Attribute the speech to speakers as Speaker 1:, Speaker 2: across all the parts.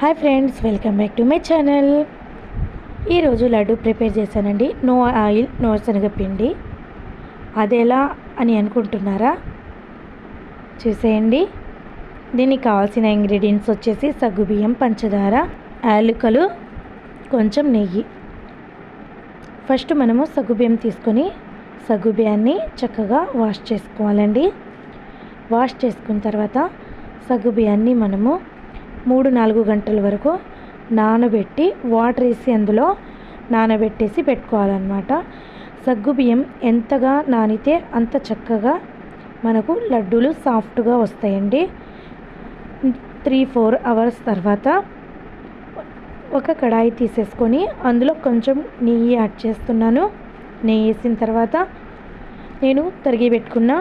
Speaker 1: Hi friends welcome back to my channel. ఈరోజు laddu prepare చేశానండి. No oil no శనగపిండి. అదెలా అని అనుకుంటున్నారా? చూసేయండి. దీనికి కావాల్సిన ఇంగ్రీడియంట్స్ వచ్చేసి సగ్గుబియ్యం పంచదార యాలుకలు కొంచెం నెయ్యి. ఫస్ట్ మనము సగ్గుబియ్యం తీసుకొని సగ్గుబియ్యాన్ని చక్కగా వాష్ చేసుకోవాలండి. వాష్ చేసుకున్న తర్వాత సగ్గుబియ్యాన్ని మనము మూడు నాలుగు గంటల వరకు నానబెట్టి వాటర్ వేసి అందులో నానబెట్టేసి పెట్టుకోవాలన్నమాట. సగ్గుబియ్యం ఎంతగా నానితే అంత చక్కగా మనకు లడ్డూలు సాఫ్ట్గా వస్తాయండి. త్రీ ఫోర్ అవర్స్ తర్వాత ఒక కడాయి తీసేసుకొని అందులో కొంచెం నెయ్యి యాడ్ చేస్తున్నాను. నెయ్యి వేసిన తర్వాత నేను తరిగి పెట్టుకున్న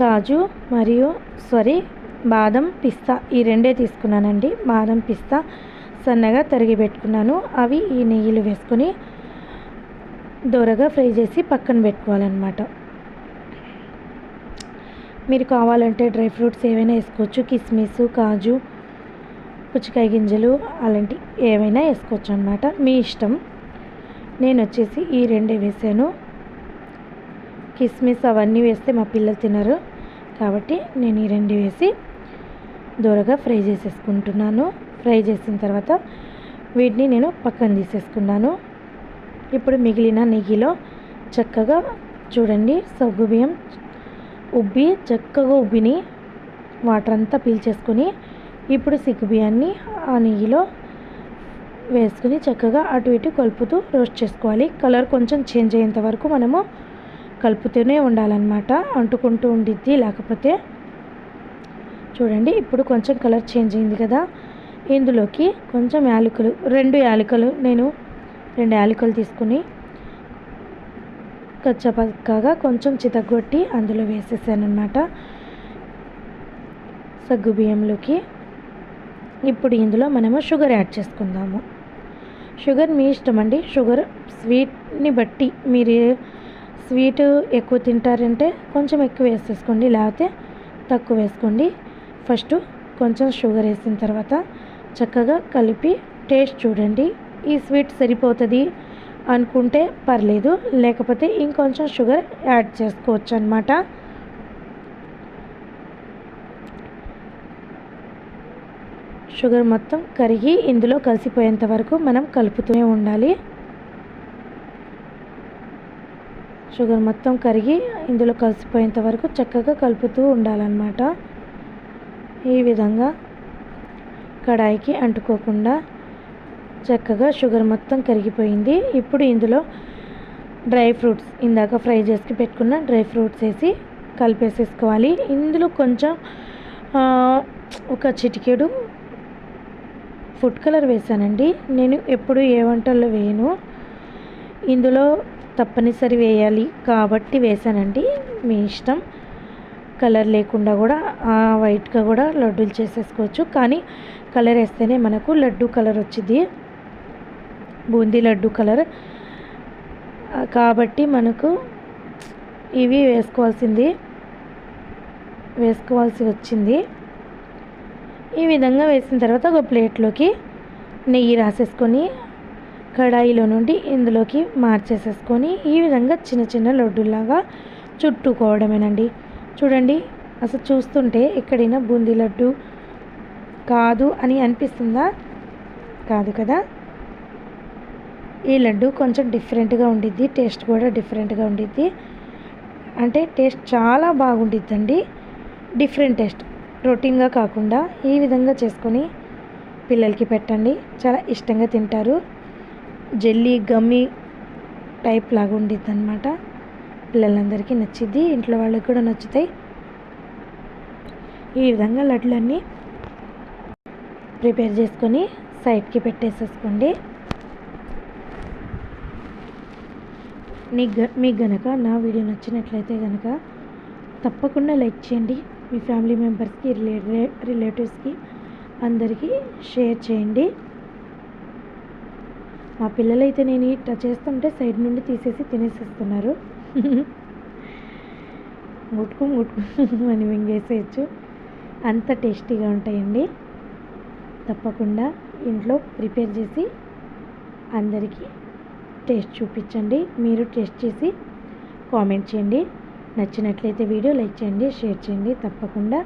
Speaker 1: కాజు మరియు సారీ బాదం పిస్తా. ఈ రెండే తీసుకున్నానండి. బాదం పిస్తా సన్నగా తరిగి పెట్టుకున్నాను. అవి ఈ నెయ్యిలు వేసుకొని దూరగా ఫ్రై చేసి పక్కన పెట్టుకోవాలన్నమాట. మీరు కావాలంటే డ్రై ఫ్రూట్స్ ఏవైనా వేసుకోవచ్చు. కిస్మిస్ కాజు పుచ్చకాయ గింజలు అలాంటి ఏవైనా వేసుకోవచ్చు అనమాట మీ ఇష్టం. నేను వచ్చేసి ఈ రెండే వేసాను. కిస్మిస్ అవన్నీ వేస్తే మా పిల్లలు తినరు. కాబట్టి నేను ఈ రెండు వేసి దూరగా ఫ్రై చేసేసుకుంటున్నాను. ఫ్రై చేసిన తర్వాత వీటిని నేను పక్కన తీసేసుకున్నాను. ఇప్పుడు మిగిలిన నెయ్యిలో చక్కగా చూడండి సగ్గు బియ్యం ఉబ్బి చక్కగా ఉబ్బిని వాటర్ అంతా పీల్చేసుకొని ఇప్పుడు సిగ్గు బియ్యాన్ని ఆ నెయ్యిలో వేసుకుని చక్కగా అటు ఇటు కలుపుతూ రోస్ట్ చేసుకోవాలి. కలర్ కొంచెం చేంజ్ అయ్యేంత వరకు మనము కలుపుతూనే ఉండాలన్నమాట. అంటుకుంటూ ఉండిద్ది లేకపోతే చూడండి ఇప్పుడు కొంచెం కలర్ చేంజ్ అయింది కదా. ఇందులోకి కొంచెం యాలకులు రెండు యాలకులు నేను రెండు యాలకులు తీసుకుని కచ్చపక్కగా కొంచెం చితగొట్టి అందులో వేసేసాను అనమాట సగ్గు బియ్యంలోకి ఇప్పుడు ఇందులో మనము షుగర్ యాడ్ చేసుకుందాము. షుగర్ మీ ఇష్టం అండి. షుగర్ స్వీట్ని బట్టి మీరు స్వీట్ ఎక్కువ తింటారంటే కొంచెం ఎక్కువ వేసేసుకోండి లేకపోతే తక్కువ వేసుకోండి. ఫస్ట్ కొంచెం షుగర్ వేసిన తర్వాత చక్కగా కలిపి టేస్ట్ చూడండి. ఈ స్వీట్ సరిపోతుంది అనుకుంటే పర్లేదు లేకపోతే ఇంకొంచెం షుగర్ యాడ్ చేసుకోవచ్చు అనమాట షుగర్ మొత్తం కరిగి ఇందులో కలిసిపోయేంత వరకు మనం కలుపుతూనే ఉండాలి. షుగర్ మొత్తం కరిగి ఇందులో కలిసిపోయేంత వరకు చక్కగా కలుపుతూ ఉండాలన్నమాట. ఈ విధంగా కడాయికి అంటుకోకుండా చక్కగా షుగర్ మొత్తం కరిగిపోయింది. ఇప్పుడు ఇందులో డ్రై ఫ్రూట్స్ ఇందాక ఫ్రై చేసి పెట్టుకున్న డ్రై ఫ్రూట్స్ వేసి కలిపేసేసుకోవాలి. ఇందులో కొంచెం ఒక చిటికెడు ఫుడ్ కలర్ వేసానండి నేను ఎప్పుడు ఏ వంటల్లో వేయను. ఇందులో తప్పనిసరి వేయాలి కాబట్టి వేసానండి మీ ఇష్టం. కలర్ లేకుండా కూడా వైట్గా కూడా లడ్డూలు చేసేసుకోవచ్చు. కానీ కలర్ వేస్తేనే మనకు లడ్డు కలర్ వచ్చింది బూందీ లడ్డు కలర్. కాబట్టి మనకు ఇవి వేసుకోవాల్సింది. వేసుకోవాల్సి వచ్చింది. ఈ విధంగా వేసిన తర్వాత ఒక ప్లేట్లోకి నెయ్యి రాసేసుకొని కడాయిలో నుండి ఇందులోకి మార్చేసేసుకొని ఈ విధంగా చిన్న చిన్న లడ్డులాగా చుట్టుకోవడమేనండి. చూడండి అసలు చూస్తుంటే ఎక్కడైనా బూందీ లడ్డు కాదు అని అనిపిస్తుందా? కాదు కదా? ఈ లడ్డు కొంచెం డిఫరెంట్గా ఉండిద్ది టేస్ట్ కూడా డిఫరెంట్గా ఉండిద్ది. అంటే టేస్ట్ చాలా బాగుండిద్దండి. Different taste. రొటీన్గా కాకుండా ఈ విధంగా చేసుకొని పిల్లలకి పెట్టండి. చాలా ఇష్టంగా తింటారు. జెల్లీ గమ్మి టైప్ లాగా ఉండిద్ది అనమాట పిల్లలందరికీ నచ్చిద్ది ఇంట్లో వాళ్ళకి కూడా నచ్చుతాయి. ఈ విధంగా లడ్లన్నీ ప్రిపేర్ చేసుకొని సైడ్కి పెట్టేసేసుకోండి. నీ మీకు గనక నా వీడియో నచ్చినట్లయితే కనుక తప్పకుండా లైక్ చేయండి. మీ ఫ్యామిలీ మెంబర్స్కి రిలే రిలేటివ్స్కి అందరికీ షేర్ చేయండి. మా పిల్లలైతే నేను ఇట్లా చేస్తుంటే సైడ్ నుండి తీసేసి తినేసేస్తున్నారు. ముట్టుకు ముట్టుకు. అని మింగేసేయచ్చు అంత టేస్టీగా ఉంటాయండి. తప్పకుండా ఇంట్లో ప్రిపేర్ చేసి అందరికీ టేస్ట్ చూపించండి. మీరు టేస్ట్ చేసి కామెంట్ చేయండి. నచ్చినట్లయితే వీడియో లైక్ చేయండి షేర్ చేయండి. తప్పకుండా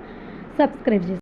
Speaker 1: సబ్స్క్రైబ్ చేసి